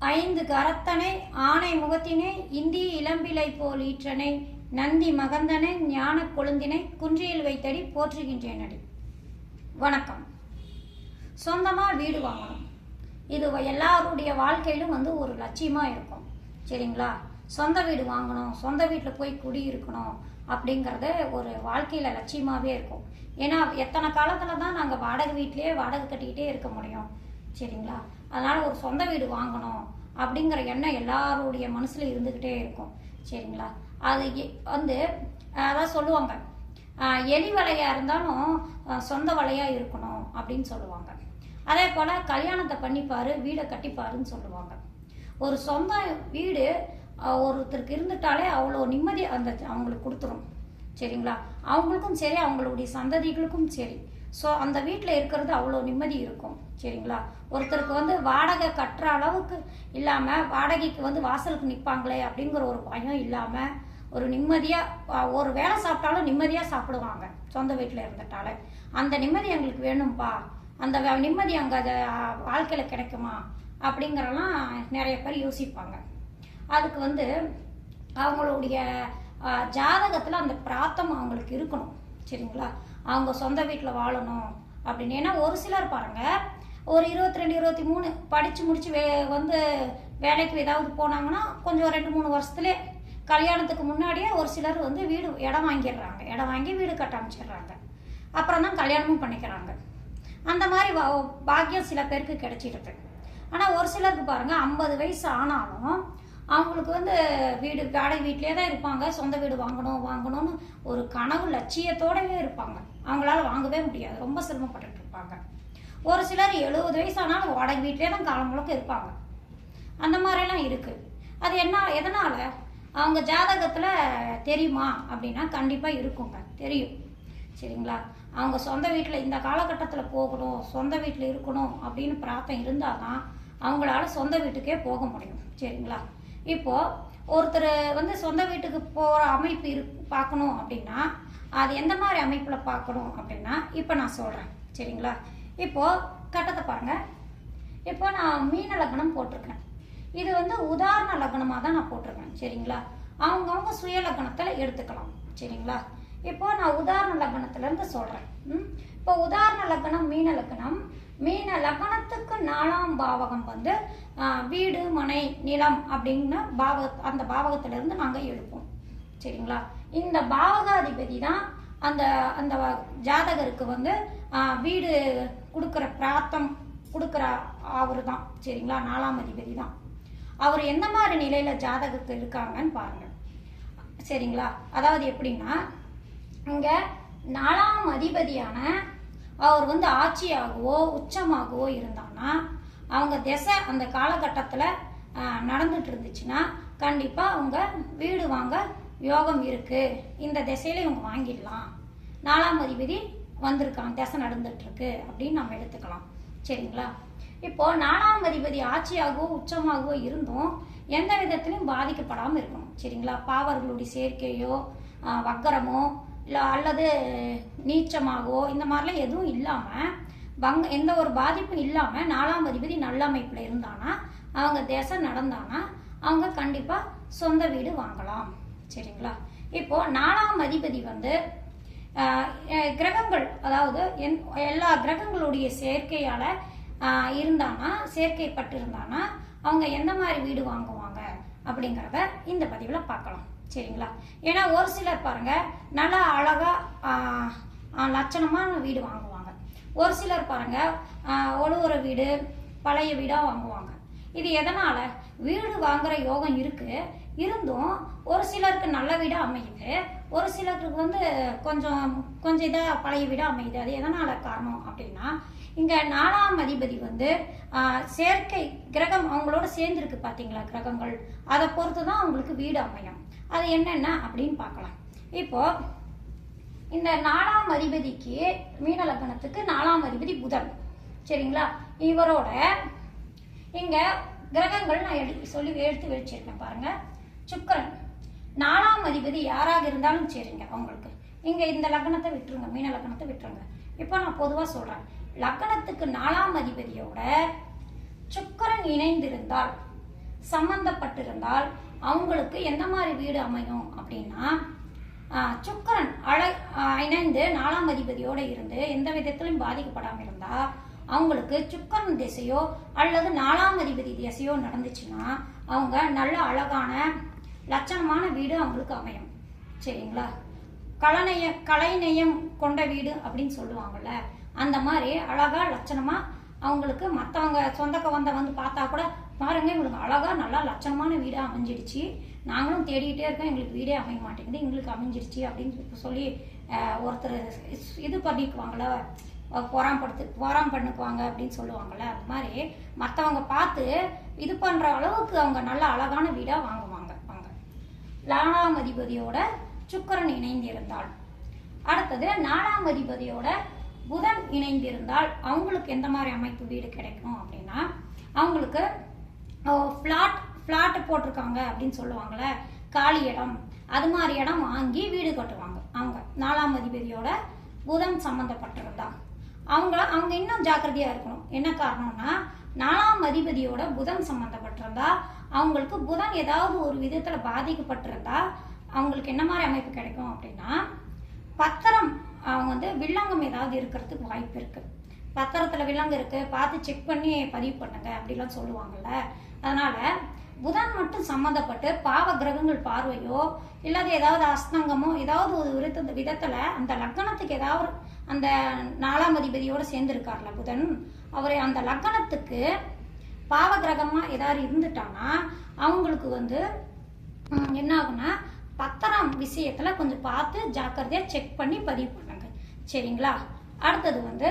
ஐந்து கரத்தனை ஆனை முகத்தினை இந்தி இளம்பிலை போல் ஈற்றனை நந்தி மகந்தனை ஞான கொழுந்தினை குன்றியில் வைத்தடி போற்றுகின்றேனடி வணக்கம். சொந்தமாக வீடு வாங்கணும். இது எல்லாருடைய வாழ்க்கையிலும் வந்து ஒரு லட்சியமாக இருக்கும். சரிங்களா? சொந்த வீடு வாங்கணும் சொந்த வீட்டில் போய் குடியிருக்கணும் அப்படிங்கிறது ஒரு வாழ்க்கையில் லட்சியமாகவே இருக்கும். ஏன்னா எத்தனை காலத்தில் தான் நாங்கள் வாடகை வீட்லேயே வாடகை கட்டிக்கிட்டே இருக்க முடியும். சரிங்களா? அதனால் ஒரு சொந்த வீடு வாங்கணும் அப்படிங்கிற எண்ணம் எல்லாருடைய மனசில் இருந்துக்கிட்டே இருக்கும். சரிங்களா? அது வந்து அதான் சொல்லுவாங்க. எலி வலையாக இருந்தாலும் சொந்த வலையாக இருக்கணும் அப்படின்னு சொல்லுவாங்க. அதே போல் கல்யாணத்தை பண்ணிப்பார் வீடை கட்டிப்பாருன்னு சொல்லுவாங்க. ஒரு சொந்த வீடு ஒருத்தருக்கு இருந்துட்டாலே அவ்வளோ நிம்மதி அந்த அவங்களுக்கு கொடுத்துரும். சரிங்களா? அவங்களுக்கும் சரி அவங்களுடைய சந்ததிகளுக்கும் சரி. ஸோ அந்த வீட்டில் இருக்கிறது அவ்வளோ நிம்மதி இருக்கும் சரிங்களா? ஒருத்தருக்கு வந்து வாடகை கட்டுற அளவுக்கு இல்லாமல் வாடகைக்கு வந்து வாசலுக்கு நிற்பாங்களே அப்படிங்கிற ஒரு பயம் இல்லாமல் ஒரு நிம்மதியாக ஒரு வேலை சாப்பிட்டாலும் நிம்மதியாக சாப்பிடுவாங்க சொந்த வீட்டில் இருந்துட்டாலே. அந்த நிம்மதி எங்களுக்கு வேணும்ப்பா அந்த நிம்மதி அங்கே அது வாழ்க்கையில் கிடைக்குமா? அப்படிங்கிறலாம் நிறைய பேர் யோசிப்பாங்க. அதுக்கு வந்து அவங்களுடைய ஜாதகத்தில் அந்த பிராத்தம் அவங்களுக்கு இருக்கணும் சரிங்களா? அவங்க சொந்த வீட்டில் வாழணும் அப்படின்னு. ஏன்னா ஒரு சிலர் பாருங்க ஒரு இருபத்தி ரெண்டு இருபத்தி மூணு படித்து முடித்து வே வந்து வேலைக்கு ஏதாவது போனாங்கன்னா கொஞ்சம் ரெண்டு மூணு வருஷத்துலேயே கல்யாணத்துக்கு முன்னாடியே ஒரு சிலர் வந்து வீடு இடம் வாங்கிடுறாங்க. இடம் வாங்கி வீடு கட்ட அமைச்சிடுறாங்க அப்புறம் தான் கல்யாணமும் பண்ணிக்கிறாங்க. அந்த மாதிரி வா- பாக்கியம் சில பேருக்கு கிடைச்சிருக்கு ஆனால் ஒரு சிலருக்கு பாருங்கள் ஐம்பது வயசு ஆனாலும் அவங்களுக்கு வந்து வீடு வாடகை வீட்டிலே தான் இருப்பாங்க. சொந்த வீடு வாங்கணும் வாங்கணும்னு ஒரு கனவு லட்சியத்தோடவே இருப்பாங்க. அவங்களால வாங்கவே முடியாது. ரொம்ப சிரமப்பட்டுட்டு இருப்பாங்க. ஒரு சிலர் எழுபது வயசு ஆனாலும் வாடகை வீட்டிலே தான் காலம் முழுக்க இருப்பாங்க. அந்த மாதிரிலாம் இருக்குது அது என்ன எதனால்? அவங்க ஜாதகத்தில் தெரியுமா? அப்படின்னா கண்டிப்பாக இருக்குங்க. தெரியும். சரிங்களா? அவங்க சொந்த வீட்டில் இந்த காலகட்டத்தில் போகணும் சொந்த வீட்டில் இருக்கணும் அப்படின்னு பிரார்த்தம் இருந்தால் தான் அவங்களால சொந்த வீட்டுக்கே போக முடியும். சரிங்களா? இப்போது ஒருத்தர் வந்து சொந்த வீட்டுக்கு போகிற அமைப்பு இரு பார்க்கணும் அப்படின்னா அது எந்த மாதிரி அமைப்பில் பார்க்கணும் அப்படின்னா இப்போ நான் சொல்கிறேன் சரிங்களா? இப்போது கட்டத்தை பாருங்க. இப்போ நான் மீன லக்னம் போட்டிருக்கேன். இது வந்து உதாரண லக்னமாக தான் நான் போட்டிருக்கேன். சரிங்களா? அவங்கவுங்க சுய லக்னத்தில் எடுத்துக்கலாம். சரிங்களா? இப்போ நான் உதாரண லக்னத்துலேருந்து சொல்கிறேன் ம்? இப்போ உதாரண லக்னம் மீன லக்னம் மீன லக்னத்துக்கு நாலாம் பாவகம் வந்து வீடு மனை நிலம் அப்படின்னு பாவ அந்த பாவகத்திலிருந்து நாங்கள் எடுப்போம் சரிங்களா? இந்த பாவகாதிபதி தான் அந்த அந்த ஜாதகருக்கு வந்து வீடு கொடுக்குற பிராத்தம் கொடுக்குற அவர் தான். சரிங்களா? நாலாம் அதிபதி தான். அவர் எந்த மாதிரி நிலையில ஜாதகத்து இருக்காங்கன்னு பாருங்க. சரிங்களா? அதாவது எப்படின்னா இங்க நாலாம் அதிபதியான அவர் வந்து ஆட்சியாகவோ உச்சமாகவோ இருந்தான்னா அவங்க திசை அந்த காலகட்டத்தில் நடந்துட்டு இருந்துச்சுன்னா கண்டிப்பாக அவங்க வீடு வாங்க யோகம் இருக்குது இந்த திசையில இவங்க வாங்கிடலாம். நாலாம் அதிபதி வந்திருக்கான் திசை நடந்துட்டுருக்கு அப்படின்னு நம்ம எடுத்துக்கலாம். சரிங்களா? இப்போ நாலாம் அதிபதி ஆட்சியாகவோ உச்சமாகவோ இருந்தும் எந்த விதத்திலையும் பாதிக்கப்படாமல் இருக்கணும். சரிங்களா? பாவர்களுடைய சேர்க்கையோ வக்கரமோ இல்லை அல்லது நீச்சமாகவோ இந்த மாதிரிலாம் எதுவும் இல்லாமல் பங்க எந்த ஒரு பாதிப்பும் இல்லாமல் நாலாம் அதிபதி நல்ல அமைப்பில் இருந்தானா அவங்க தேசம் நடந்தானா அவங்க கண்டிப்பாக சொந்த வீடு வாங்கலாம். சரிங்களா? இப்போது நாலாம் அதிபதி வந்து கிரகங்கள் அதாவது என் எல்லா கிரகங்களுடைய சேர்க்கையால் இருந்தானா சேர்க்கைப்பட்டிருந்தானா அவங்க எந்த மாதிரி வீடு வாங்குவாங்க அப்படிங்கிறத இந்த பதிவில் பார்க்கலாம். சரிங்களா? ஏன்னா ஒரு சிலர் பாருங்க நல்லா அழகா ஆஹ், வீடு வாங்குவாங்க. ஒரு சிலர் பாருங்க ஆஹ், வீடு பழைய வீடாக வாங்குவாங்க. இது எதனால? வீடு வாங்குற யோகம் இருக்கு. இருந்தும் ஒரு சிலருக்கு நல்ல வீடாக அமையுது. ஒரு சிலருக்கு வந்து கொஞ்சம் கொஞ்சம் இதாக பழைய வீடாக அமையுது. அது எதனால் காரணம் அப்படின்னா இங்கே நாலாம் அதிபதி வந்து செயற்கை கிரகம் அவங்களோட சேர்ந்துருக்கு பார்த்தீங்களா கிரகங்கள்? அதை பொறுத்து தான் அவங்களுக்கு வீடு அமையும். அது என்னென்ன அப்படின்னு பார்க்கலாம். இப்போ இந்த நாலாம் அதிபதிக்கு மீன லக்னத்துக்கு நாலாம் அதிபதி புதன். சரிங்களா? இவரோட இங்கே கிரகங்கள் நான் எடுத்து சொல்லி எடுத்து வச்சிருக்கேன் பாருங்கள் சுக்கரன் நாலாம் அதிபதி யாராக இருந்தாலும் சரிங்க அவங்களுக்கு. இங்கே இந்த லக்னத்தை விட்டுருங்க மீன லக்னத்தை விட்டுருங்க. இப்போ நான் பொதுவாக சொல்கிறேன் லக்னத்துக்கு நாலாம் அதிபதியோட சுக்கரன் இணைந்திருந்தால் சம்பந்தப்பட்டிருந்தால் அவங்களுக்கு எந்த மாதிரி வீடு அமையும் அப்படின்னா சுக்கரன் அழ இணைந்து நாலாம் அதிபதியோடு இருந்து எந்த விதத்திலும் பாதிக்கப்படாமல் இருந்தால் அவங்களுக்கு சுக்கரன் திசையோ அல்லது நாலாம் அதிபதி திசையோ நடந்துச்சுன்னா அவங்க நல்ல அழகான லட்சணமான வீடு அவங்களுக்கு அமையும். சரிங்களா? கலநய கலைநயம் கொண்ட வீடு அப்படின்னு சொல்லுவாங்கல்ல அந்த மாதிரி அழகா லட்சணமா அவங்களுக்கு மற்றவங்க சொந்தக்க வந்த வந்து பார்த்தா கூட பாருங்க இவங்களுக்கு அழகா நல்லா லட்சணமான வீடாக அமைஞ்சிடுச்சு. நாங்களும் தேடிக்கிட்டே இருக்கோம் எங்களுக்கு வீடே அமைய மாட்டேங்குது எங்களுக்கு அமைஞ்சிடுச்சு அப்படின்னு சொல்லி ஒருத்தர் இது பண்ணிக்குவாங்களே அஹ், பொறாம்படுத்து பொறாம் பண்ணுக்குவாங்க அப்படின்னு சொல்லுவாங்கல்ல அது மாதிரி மற்றவங்க பார்த்து இது பண்ற அளவுக்கு அவங்க நல்ல அழகான வீடா வாங்குவாங்க. நாலாம் அதிபதியோட சுக்கிரன் இணைந்திருந்தால் அடுத்தது நாலாம் அதிபதியோட புதன் இணைந்திருந்தால் அவங்களுக்கு எந்த மாதிரி அமைப்பு வீடு கிடைக்கும் அப்படின்னா அவங்களுக்கு ஃப்ளாட் ஃப்ளாட்டு போட்டிருக்காங்க அப்படின்னு சொல்லுவாங்கள்ல காலி இடம். அது மாதிரி இடம் வாங்கி வீடு கட்டுவாங்க அவங்க. நாலாம் அதிபதியோட புதன் சம்மந்தப்பட்டிருந்தா அவங்க அவங்க இன்னும் ஜாக்கிரதையாக இருக்கணும். என்ன காரணம்னா நாலாம் அதிபதியோட புதன் சம்மந்தப்பட்டிருந்தா அவங்களுக்கு புதன் ஏதாவது ஒரு விதத்தில் பாதிக்கப்பட்டிருந்தா அவங்களுக்கு என்ன மாதிரி அமைப்பு கிடைக்கும் அப்படின்னா பத்திரம் அவங்க வந்து வில்லங்கம் ஏதாவது இருக்கிறதுக்கு வாய்ப்பு இருக்குது பத்திரத்தில் வில்லங்கம் இருக்குது பார்த்து செக் பண்ணி பதிவு பண்ணுங்க அப்படிலாம் சொல்லுவாங்கல்ல. அதனால் புதன் மட்டும் சம்மந்தப்பட்டு பாவ கிரகங்கள் பார்வையோ இல்லாத ஏதாவது அஸ்தங்கமோ ஏதாவது ஒரு விருத்த விதத்தில் அந்த லக்னத்துக்கு ஏதாவது அந்த நாலாம் அதிபதியோடு சேர்ந்துருக்கார்ல புதன் அவரை அந்த லக்னத்துக்கு பாவ கிரகமாக ஏதாவது இருந்துட்டானா அவங்களுக்கு வந்து ம், என்ன பத்திரம் விஷயத்தில் கொஞ்சம் பார்த்து ஜாக்கிரதையாக செக் பண்ணி பதிவு பண்ணுங்க. சரிங்களா? அடுத்தது வந்து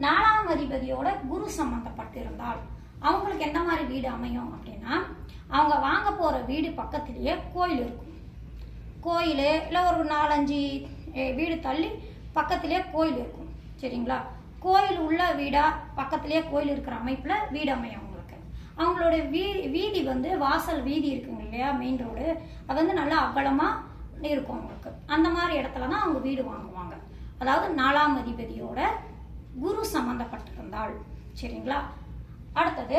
நாலாம் அதிபதியோட குரு சம்மந்தப்பட்டு இருந்தால் அவங்களுக்கு எந்த மாதிரி வீடு அமையும் அப்படின்னா அவங்க வாங்க போகிற வீடு பக்கத்திலேயே கோயில் இருக்கும். கோயில் இல்லை ஒரு நாலஞ்சு வீடு தள்ளி பக்கத்திலே கோயில் இருக்கும். சரிங்களா? கோயில் உள்ள வீடா பக்கத்திலேயே கோயில் இருக்கிற அமைப்புல வீடு அமையும் அவங்களுக்கு. அவங்களோட வீ வீதி வந்து வாசல் வீதி இருக்குங்க இல்லையா மெயின் ரோடு அது வந்து நல்லா அகலமா இருக்கும் அவங்களுக்கு. அந்த மாதிரி இடத்துல தான் அவங்க வீடு வாங்குவாங்க. அதாவது நாலாம் அதிபதியோட குரு சம்மந்தப்பட்டிருந்தால் சரிங்களா? அடுத்தது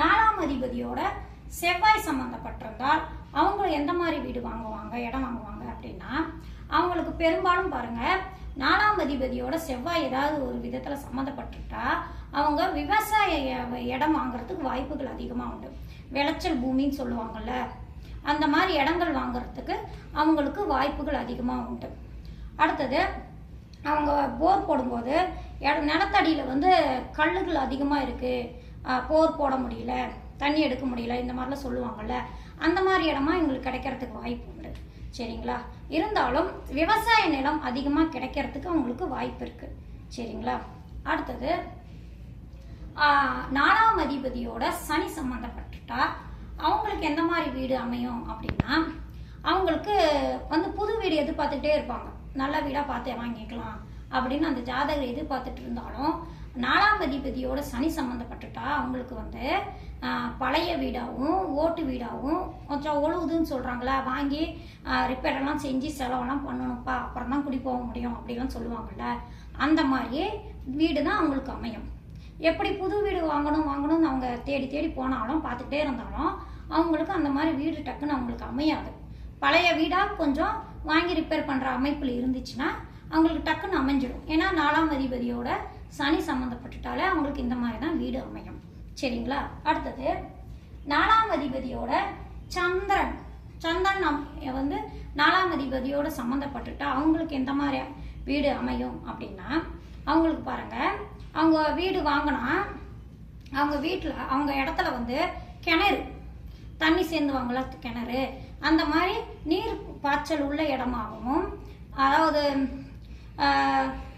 நாலாம் அதிபதியோட செவ்வாய் சம்பந்தப்பட்டிருந்தால் அவங்க எந்த மாதிரி வீடு வாங்குவாங்க இடம் வாங்குவாங்க அப்படின்னா அவங்களுக்கு பெரும்பாலும் பாருங்கள் நாலாம் அதிபதியோட செவ்வாய் ஏதாவது ஒரு விதத்தில் சம்மந்தப்பட்டுட்டா அவங்க விவசாய இடம் வாங்குறதுக்கு வாய்ப்புகள் அதிகமாக உண்டு. விளைச்சல் பூமின்னு சொல்லுவாங்கள்ல அந்த மாதிரி இடங்கள் வாங்குறதுக்கு அவங்களுக்கு வாய்ப்புகள் அதிகமாக உண்டு. அடுத்தது அவங்க போர் போடும்போது இட- நிலத்தடியில் வந்து கல்லுகள் அதிகமாக இருக்குது போர் போட முடியல தண்ணி எடுக்க முடியல இந்த மாதிரிலாம் சொல்லுவாங்கல்ல அந்த மாதிரி இடமா எங்களுக்கு கிடைக்கிறதுக்கு வாய்ப்பு சரிங்களா? இருந்தாலும் விவசாய நிலம் அதிகமாக கிடைக்கிறதுக்கு அவங்களுக்கு வாய்ப்பு இருக்கு. சரிங்களா? அடுத்தது நாலாம் அதிபதியோட சனி சம்மந்தப்பட்டுட்டா அவங்களுக்கு எந்த மாதிரி வீடு அமையும் அப்படின்னா அவங்களுக்கு வந்து புது வீடு எதிர்பார்த்துக்கிட்டே இருப்பாங்க. நல்ல வீடாக பார்த்து வாங்கிக்கலாம் அப்படின்னு அந்த ஜாதகர் எதிர்பார்த்துட்டு இருந்தாலும் நாலாம் அதிபதியோட சனி சம்மந்தப்பட்டுட்டா அவங்களுக்கு வந்து பழைய வீடாகவும் ஓட்டு வீடாகவும் கொஞ்சம் ஒழுகுதுன்னு சொல்கிறாங்களா வாங்கி ரிப்பேர் எல்லாம் செஞ்சு செலவெல்லாம் பண்ணணும்ப்பா அப்புறம் தான் குடி போக முடியும் அப்படிலாம் சொல்லுவாங்கள்ல அந்த மாதிரி வீடு தான் அவங்களுக்கு அமையும். எப்படி புது வீடு வாங்கணும் வாங்கணும்னு அவங்க தேடி தேடி போனாலும் பார்த்துட்டே இருந்தாலும் அவங்களுக்கு அந்த மாதிரி வீடு டக்குன்னு அவங்களுக்கு அமையாது. பழைய வீடாக கொஞ்சம் வாங்கி ரிப்பேர் பண்ணுற அமைப்பில் இருந்துச்சுன்னா அவங்களுக்கு டக்குன்னு அமைஞ்சிடும். ஏன்னா நாலாம் அதிபதியோட சனி சம்மந்தப்பட்டுட்டாலே அவங்களுக்கு இந்த மாதிரி தான் வீடு அமையும். சரிங்களா? அடுத்தது நாலாம் அதிபதியோட சந்திரன். சந்திரன் நம்- வந்து நாலாம் அதிபதியோட சம்மந்தப்பட்டுட்டா அவங்களுக்கு எந்த மாதிரி வீடு அமையும் அப்படின்னா அவங்களுக்கு பாருங்க அவங்க வீடு வாங்கினா அவங்க வீட்டில் அவங்க இடத்துல வந்து கிணறு. தண்ணி சேர்ந்துவாங்களா கிணறு. அந்த மாதிரி நீர் பாய்ச்சல் உள்ள இடமாகவும் அதாவது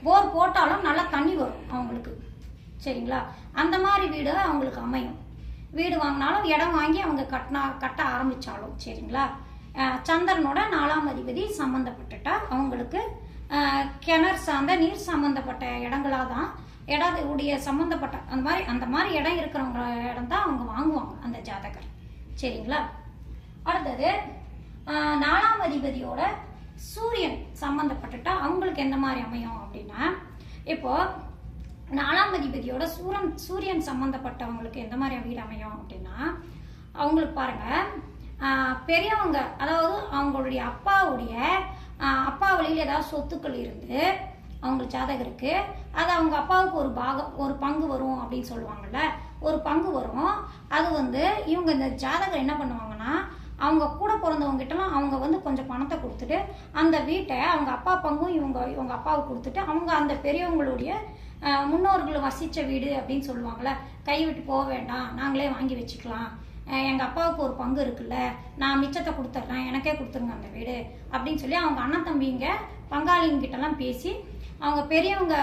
போர் போட்டாலும் நல்லா தண்ணி வரும் அவங்களுக்கு. சரிங்களா? அந்த மாதிரி வீடு அவங்களுக்கு அமையும். வீடு வாங்கினாலும் இடம் வாங்கி அவங்க கட்டினா கட்ட ஆரம்பித்தாலும் சரிங்களா? சந்திரனோட நாலாம் அதிபதி சம்மந்தப்பட்டுட்டா அவங்களுக்கு கிணறு சார்ந்த நீர் சம்மந்தப்பட்ட இடங்களாக தான் இடத்துடைய சம்மந்தப்பட்ட அந்த மாதிரி அந்த மாதிரி இடம் இருக்கிறவங்க இடம் தான் அவங்க வாங்குவாங்க அந்த ஜாதகர். சரிங்களா? அடுத்தது நாலாம் அதிபதியோட சூரியன் சம்மந்தப்பட்டுட்டா அவங்களுக்கு எந்த மாதிரி அமையும் அப்படின்னா இப்போது நாலாம் அதிபதியோட சூரன் சூரியன் சம்மந்தப்பட்டவங்களுக்கு எந்த மாதிரி வீடு அமையும் அப்படின்னா அவங்களுக்கு பாருங்க பெரியவங்க அதாவது அவங்களுடைய அப்பாவுடைய அப்பா வழியில் ஏதாவது சொத்துக்கள் இருந்து அவங்களுக்கு ஜாதகம் இருக்குது அது அவங்க அப்பாவுக்கு ஒரு பாகம் ஒரு பங்கு வரும் அப்படின்னு சொல்லுவாங்கல்ல ஒரு பங்கு வரும். அது வந்து இவங்க இந்த ஜாதகர் என்ன பண்ணுவாங்கன்னா அவங்க கூட பிறந்தவங்ககிட்டலாம் அவங்க வந்து கொஞ்சம் பணத்தை கொடுத்துட்டு அந்த வீட்டை அவங்க அப்பா பங்கும் இவங்க இவங்க அப்பாவுக்கு கொடுத்துட்டு அவங்க அந்த பெரியவங்களுடைய முன்னோர்கள் வசித்த வீடு அப்படின்னு சொல்லுவாங்கள்ல கை விட்டு போக வேண்டாம் நாங்களே வாங்கி வச்சுக்கலாம். எங்கள் அப்பாவுக்கு ஒரு பங்கு இருக்குல்ல நான் மிச்சத்தை கொடுத்துட்றேன் எனக்கே கொடுத்துருங்க அந்த வீடு அப்படின்னு சொல்லி அவங்க அண்ணன் தம்பிங்க பங்காளிங்கிட்டலாம் பேசி அவங்க பெரியவங்க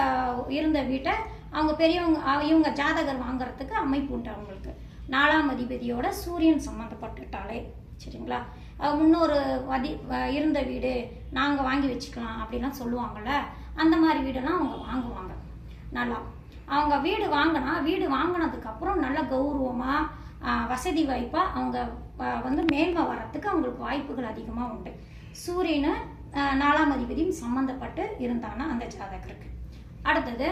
இருந்த வீட்டை அவங்க பெரியவங்க இவங்க ஜாதகர் வாங்குறதுக்கு அமைப்பு உண்டு அவங்களுக்கு. நாலாம் அதிபதியோட சூரியன் சம்மந்தப்பட்டுட்டாலே சரிங்களா? முன்னொரு வதி இருந்த வீடு நாங்கள் வாங்கி வச்சுக்கலாம் அப்படிலாம் சொல்லுவாங்கள்ல அந்த மாதிரி வீடெல்லாம் அவங்க வாங்குவாங்க. நல்லா. அவங்க வீடு வாங்கினா வீடு வாங்கினதுக்கு அப்புறம் நல்ல கௌரவமாக வசதி வாய்ப்பாக அவங்க வந்து மேன்மை வர்றதுக்கு அவங்களுக்கு வாய்ப்புகள் அதிகமாக உண்டு. சூரியனு நாலாம் அதிபதியும் சம்மந்தப்பட்டு இருந்தானா அந்த ஜாதகருக்கு. அடுத்தது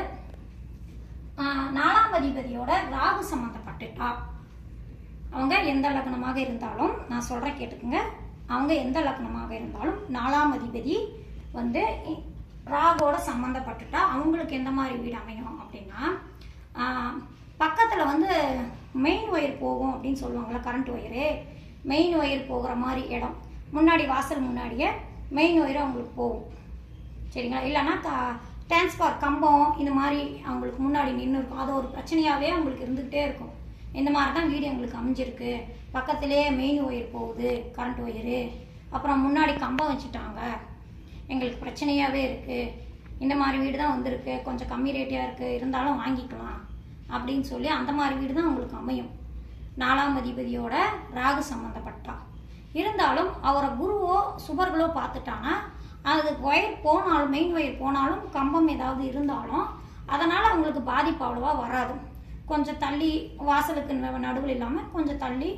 நாலாம் அதிபதியோட ராகு சம்மந்தப்பட்டுட்டா அவங்க எந்த லக்னமாக இருந்தாலும் நான் சொல்கிறேன் கேட்டுக்குங்க. அவங்க எந்த லக்னமாக இருந்தாலும் நாலாம் அதிபதி வந்து ராகோட சம்மந்தப்பட்டுட்டா அவங்களுக்கு எந்த மாதிரி வீடு அமையும் அப்படின்னா பக்கத்தில் வந்து மெயின் ஒயர் போகும் அப்படின்னு சொல்லுவாங்களா கரண்ட் ஒயரு மெயின் ஒயர் போகிற மாதிரி இடம். முன்னாடி வாசல் முன்னாடியே மெயின் ஒயர் அவங்களுக்கு போகும். சரிங்களா? இல்லைன்னா க டிரான்ஸ்பார் கம்பம் இந்த மாதிரி அவங்களுக்கு முன்னாடி நின்று இருக்கும். அது ஒரு பிரச்சனையாகவே அவங்களுக்கு இருந்துக்கிட்டே இருக்கும். இந்த மாதிரி தான் வீடு எங்களுக்கு அமைஞ்சிருக்கு. பக்கத்துலேயே மெயின் ஒயர் போகுது கரண்ட் ஒயரு அப்புறம் முன்னாடி கம்பம் வச்சுட்டாங்க. எங்களுக்கு பிரச்சனையாகவே இருக்குது இந்த மாதிரி வீடு தான் வந்திருக்கு. கொஞ்சம் கம்மி ரேட்டியாக இருக்குது இருந்தாலும் வாங்கிக்கலாம் அப்படின்னு சொல்லி அந்த மாதிரி வீடு தான் உங்களுக்கு அமையும். நாலாம் அதிபதியோட ராகு சம்மந்தப்பட்டா இருந்தாலும் அவரை குருவோ சுபர்களோ பார்த்துட்டாங்கன்னா அது ஒயர் போனாலும் மெயின் ஒயர் போனாலும் கம்பம் ஏதாவது இருந்தாலும் அதனால் அவங்களுக்கு பாதிப்பு அவ்வளோவா வராது. கொஞ்சம் தள்ளி வாசலுக்கு நடுவில் இல்லாமல் கொஞ்சம் தள்ளி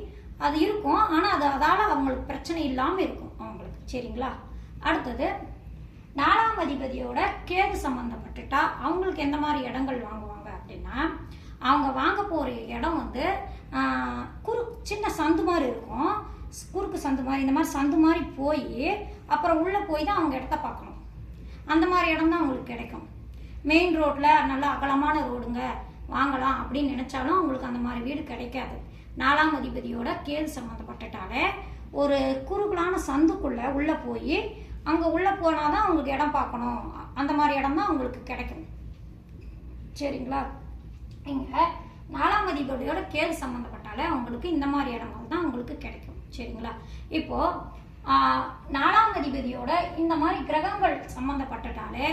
அது இருக்கும். ஆனால் அது அதால் அவங்களுக்கு பிரச்சனை இல்லாமல் இருக்கும் அவங்களுக்கு. சரிங்களா? அடுத்தது நாலாம் அதிபதியோட கேது சம்மந்தப்பட்டுட்டா அவங்களுக்கு எந்த மாதிரி இடங்கள் வாங்குவாங்க அப்படின்னா அவங்க வாங்க போகிற இடம் வந்து குறு சின்ன சந்து மாதிரி இருக்கும். குறுக்கு சந்து மாதிரி இந்த மாதிரி சந்து மாதிரி போய் அப்புறம் உள்ளே போய் தான் அவங்க இடத்த பார்க்கணும். அந்த மாதிரி இடம் தான் அவங்களுக்கு கிடைக்கும். மெயின் ரோட்டில் நல்லா அகலமான ரோடுங்க வாங்கலாம் அப்படின்னு நினச்சாலும் அவங்களுக்கு அந்த மாதிரி வீடு கிடைக்காது. நாலாம் அதிபதியோட கேது சம்மந்தப்பட்டுட்டாலே ஒரு குறுகலான சந்துக்குள்ளே உள்ளே போய் அங்கே உள்ளே போனால் தான் அவங்களுக்கு இடம் பார்க்கணும். அந்த மாதிரி இடம் தான் அவங்களுக்கு கிடைக்கும். சரிங்களா? இங்கே நாலாம் அதிபதியோட கேது சம்மந்தப்பட்டாலே அவங்களுக்கு இந்த மாதிரி இடங்கள் தான் அவங்களுக்கு கிடைக்கும். சரிங்களா? இப்போது நாலாம் அதிபதியோட இந்த மாதிரி கிரகங்கள் சம்மந்தப்பட்டுட்டாலே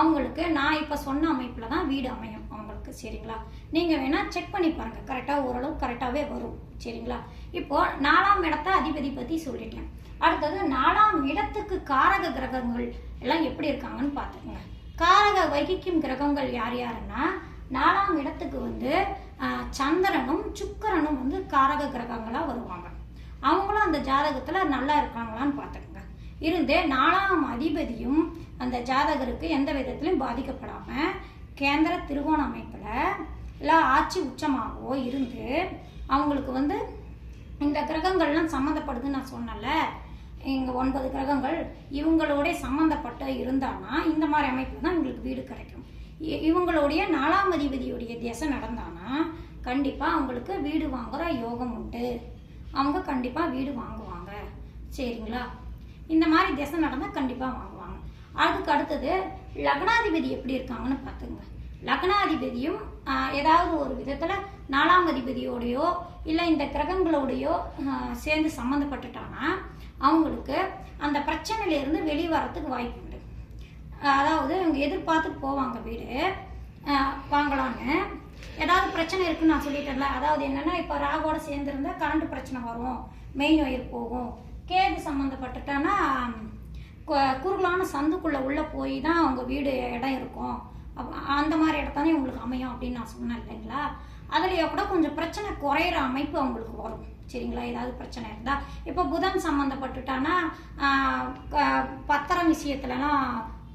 அவங்களுக்கு நான் இப்போ சொன்ன அமைப்பில் தான் வீடு அமையும் அவங்களுக்கு. சரிங்களா? நீங்கள் வேணால் செக் பண்ணி பாருங்கள் கரெக்டாக ஓரளவு கரெக்டாகவே வரும். சரிங்களா? இப்போ நாலாம் இடத்த அதிபதி பற்றி சொல்லிட்டேன். அடுத்தது நாலாம் இடத்துக்கு காரக கிரகங்கள் எல்லாம் எப்படி இருக்காங்கன்னு பார்த்துக்கோங்க. காரக வகிக்கும் கிரகங்கள் யார் யாருன்னா நாலாம் இடத்துக்கு வந்து சந்திரனும் சுக்கரனும் வந்து காரக கிரகங்களாக வருவாங்க. அவங்களும் அந்த ஜாதகத்தில் நல்லா இருக்காங்களான்னு பார்த்துக்கோங்க. இருந்து நாலாம் அதிபதியும் அந்த ஜாதகருக்கு எந்த விதத்திலும் பாதிக்கப்படாமல் கேந்திர திருவோண அமைப்பில் இல்லை ஆட்சி உச்சமாகவோ இருந்து அவங்களுக்கு வந்து இந்த கிரகங்கள்லாம் சம்மந்தப்படுதுன்னு நான் சொன்னேன்ல இங்கே ஒன்பது கிரகங்கள் இவங்களோட சம்மந்தப்பட்டு இருந்தானா இந்த மாதிரி அமைப்பு தான் இவங்களுக்கு வீடு கிடைக்கும். இ- இவங்களுடைய நாலாம் அதிபதியுடைய திசை நடந்தானா கண்டிப்பாக அவங்களுக்கு வீடு வாங்குற யோகம் உண்டு. அவங்க கண்டிப்பாக வீடு வாங்குவாங்க. சரிங்களா? இந்த மாதிரி திசை நடந்தால் கண்டிப்பாக வாங்குவாங்க. அதுக்கு அடுத்தது லக்னாதிபதி எப்படி இருக்காங்கன்னு பார்த்துங்க லக்னாதிபதியும் ஏதாவது ஒரு விதத்தில் நாலாம் அதிபதியோடையோ இல்லை இந்த கிரகங்களோடையோ சேர்ந்து சம்மந்தப்பட்டுட்டாங்கன்னா அவங்களுக்கு அந்த பிரச்சனையிலேருந்து வெளியே வரத்துக்கு வாய்ப்பு உண்டு. அதாவது அவங்க எதிர்பார்த்துட்டு போவாங்க வீடு வாங்கலான்னு. ஏதாவது பிரச்சனை இருக்குன்னு நான் சொல்லிட்டேன்ல அதாவது என்னென்னா இப்போ ராகோட சேர்ந்துருந்தா கரண்ட் பிரச்சனை வரும் மெயின் ஒயர் போகும். கேது சம்மந்தப்பட்டுட்டான்னா கு- குறுகலான சந்துக்குள்ளே உள்ளே போய் தான் அவங்க வீடு இடம் இருக்கும். அந்த மாதிரி இடத்தானே உங்களுக்கு அமையும் அப்படின்னு நான் சொன்னேன் இல்லைங்களா? அதுலேயே கூட கொஞ்சம் பிரச்சனை குறையிற அமைப்பு அவங்களுக்கு வரும். சரிங்களா? ஏதாவது பிரச்சனை இருந்தால் இப்போ புதன் சம்மந்தப்பட்டுட்டானா க- பத்திரம் விஷயத்துலலாம்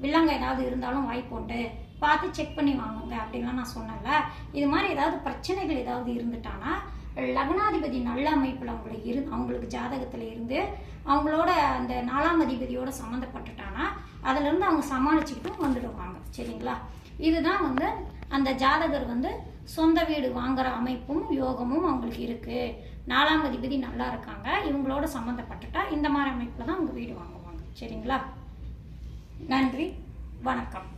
வில்லங்க ஏதாவது இருந்தாலும் வாய்ப்பு உண்டு பார்த்து செக் பண்ணி வாங்குங்க அப்படின்லாம் நான் சொன்னேன்ல. இது மாதிரி ஏதாவது பிரச்சனைகள் ஏதாவது இருந்துட்டானா லக்னாதிபதி நல்ல அமைப்பில் அவங்களுக்கு இரு அவங்களுக்கு ஜாதகத்தில் இருந்து அவங்களோட அந்த நாலாம் அதிபதியோட சம்மந்தப்பட்டுட்டானா அதுலேருந்து அவங்க சமாளிச்சுக்கிட்டும் வந்துடுவாங்க. சரிங்களா? இதுதான் வந்து அந்த ஜாதகர் வந்து சொந்த வீடு வாங்குற அமைப்பும் யோகமும் அவங்களுக்கு இருக்கு. நாலாம் அதிபதி நல்லா இருக்காங்க. இவங்களோட சம்மந்தப்பட்டுட்டா இந்த மாதிரி அமைப்பில் தான் அவங்க வீடு வாங்குவாங்க. சரிங்களா? நன்றி. வணக்கம்.